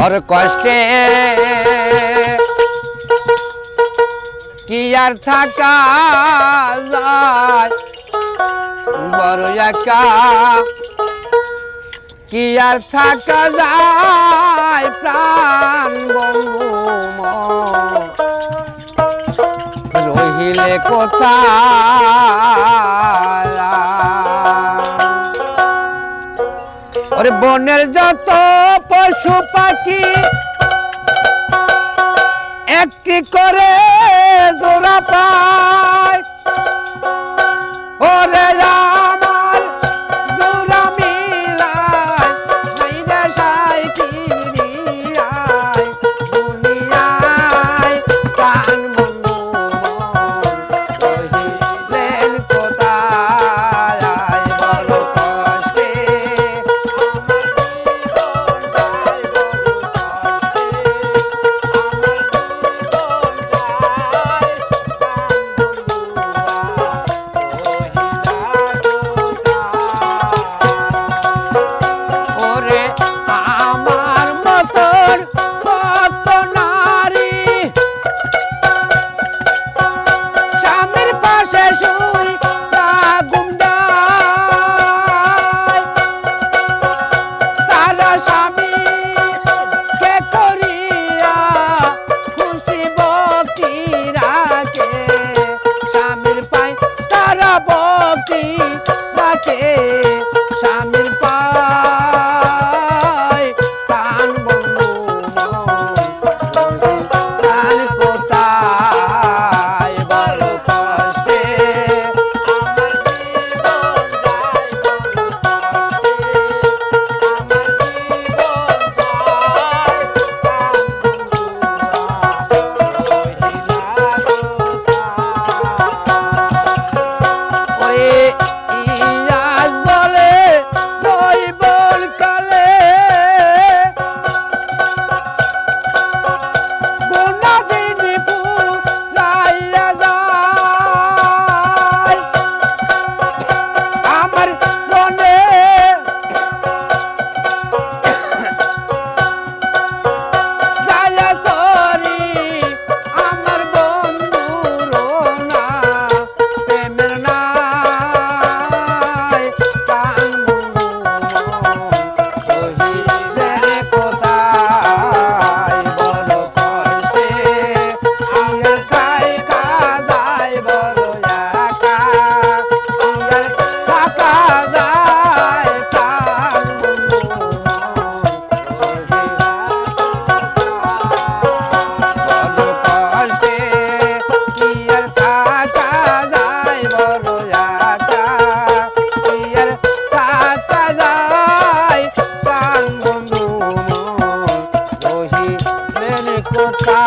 বড় কষ্টে। কি আর থাকা যায়? বড় একা। কি আর থাকা যায়? প্রাণ রহিলে কোথায়? বনের যত পশু পাখি একটি করে জোড়া পায়। ভক্তি রাখে নৌকা